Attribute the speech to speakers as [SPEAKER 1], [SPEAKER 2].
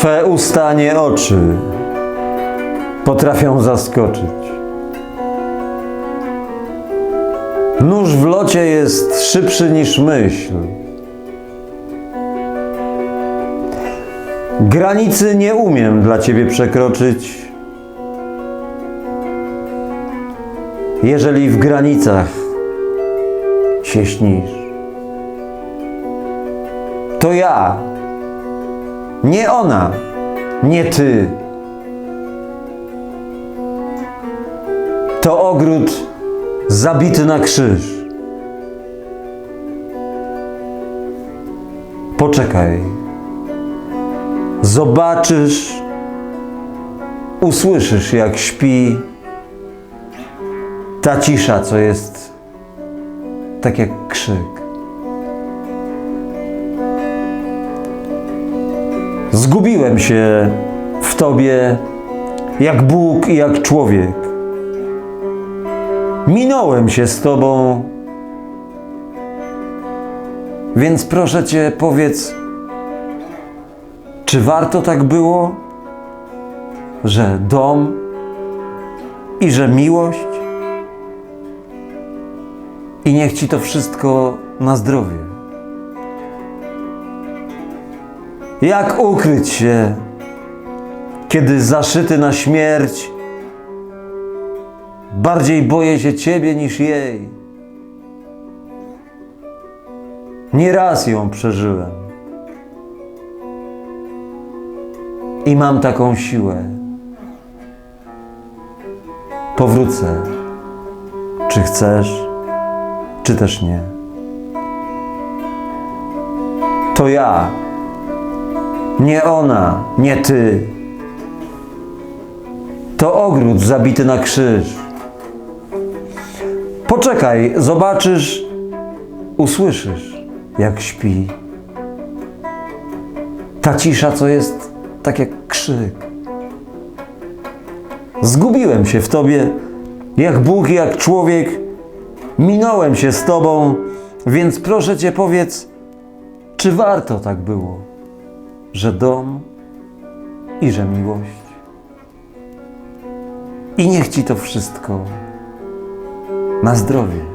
[SPEAKER 1] Twe usta, nie oczy, potrafią zaskoczyć. Nóż w locie jest szybszy niż myśl. Granicy nie umiem dla Ciebie przekroczyć. Jeżeli w granicach się śnisz, to ja, nie ona, nie ty. To ogród zabity na krzyż. Poczekaj. Zobaczysz, usłyszysz, jak śpi ta cisza, co jest tak jak krzyk. Zgubiłem się w Tobie jak Bóg i jak człowiek. Minąłem się z Tobą, więc proszę Cię, powiedz, czy warto tak było, że dom i że miłość? I niech Ci to wszystko na zdrowie. Jak ukryć się, kiedy zaszyty na śmierć, bardziej boję się Ciebie niż jej. Nieraz ją przeżyłem. I mam taką siłę. Powrócę, czy chcesz, czy też nie. To ja, nie ona, nie ty. To ogród zabity na krzyż. Poczekaj, zobaczysz, usłyszysz, jak śpi. Ta cisza, co jest tak jak krzyk. Zgubiłem się w tobie, jak Bóg, jak człowiek. Minąłem się z tobą, więc proszę cię, powiedz, czy warto tak było, że dom i że miłość. I niech ci to wszystko na zdrowie.